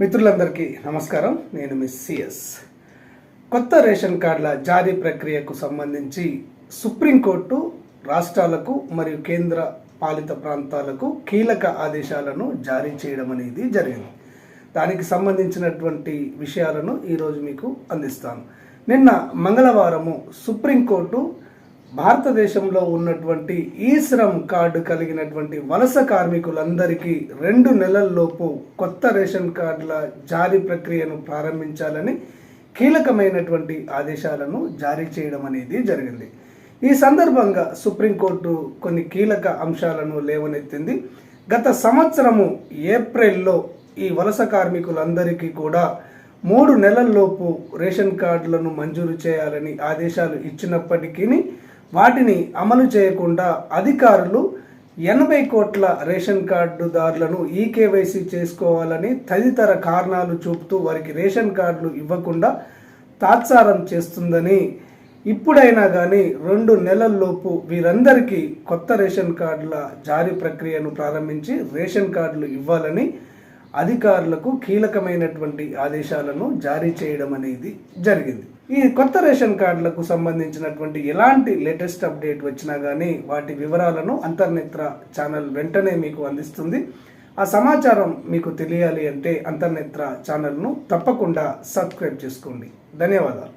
మిత్రులందరికీ నమస్కారం. నేను మిస్ సిఎస్ కొత్త రేషన్ కార్డుల జారీ ప్రక్రియకు సంబంధించి సుప్రీంకోర్టు రాష్ట్రాలకు మరియు కేంద్ర పాలిత ప్రాంతాలకు కీలక ఆదేశాలను జారీ చేయడం అనేది జరిగింది. దానికి సంబంధించినటువంటి విషయాలను ఈరోజు మీకు అందిస్తాను. నిన్న మంగళవారము సుప్రీంకోర్టు భారతదేశంలో ఉన్నటువంటి ఈ శ్రమ్ కార్డు కలిగినటువంటి వలస కార్మికులందరికీ రెండు నెలల్లోపు కొత్త రేషన్ కార్డుల జారీ ప్రక్రియను ప్రారంభించాలని కీలకమైనటువంటి ఆదేశాలను జారీ చేయడం అనేది జరిగింది. ఈ సందర్భంగా సుప్రీంకోర్టు కొన్ని కీలక అంశాలను లేవనెత్తింది. గత సంవత్సరము ఏప్రిల్లో ఈ వలస కార్మికులందరికీ కూడా మూడు నెలల్లోపు రేషన్ కార్డులను మంజూరు చేయాలని ఆదేశాలు ఇచ్చినప్పటికీ వాటిని అమలు చేయకుండా అధికారులు ఎనభై కోట్ల రేషన్ కార్డుదారులను ఈకేవైసీ చేసుకోవాలని తదితర కారణాలు చూపుతూ వారికి రేషన్ కార్డులు ఇవ్వకుండా తాత్సారం చేస్తుందని. ఇప్పుడైనా కానీ రెండు నెలల్లోపు వీరందరికీ కొత్త రేషన్ కార్డుల జారీ ప్రక్రియను ప్రారంభించి రేషన్ కార్డులు ఇవ్వాలని అధికారులకు కీలకమైనటువంటి ఆదేశాలను జారీ చేయడం అనేది జరిగింది. ఈ కొత్త రేషన్ కార్డులకు సంబంధించినటువంటి ఎలాంటి లేటెస్ట్ అప్డేట్ వచ్చినా కానీ వాటి వివరాలను అంతర్నేత్ర ఛానల్ వెంటనే మీకు అందిస్తుంది. ఆ సమాచారం మీకు తెలియాలి అంటే అంతర్నేత్ర ఛానల్ను తప్పకుండా సబ్స్క్రైబ్ చేసుకోండి. ధన్యవాదాలు.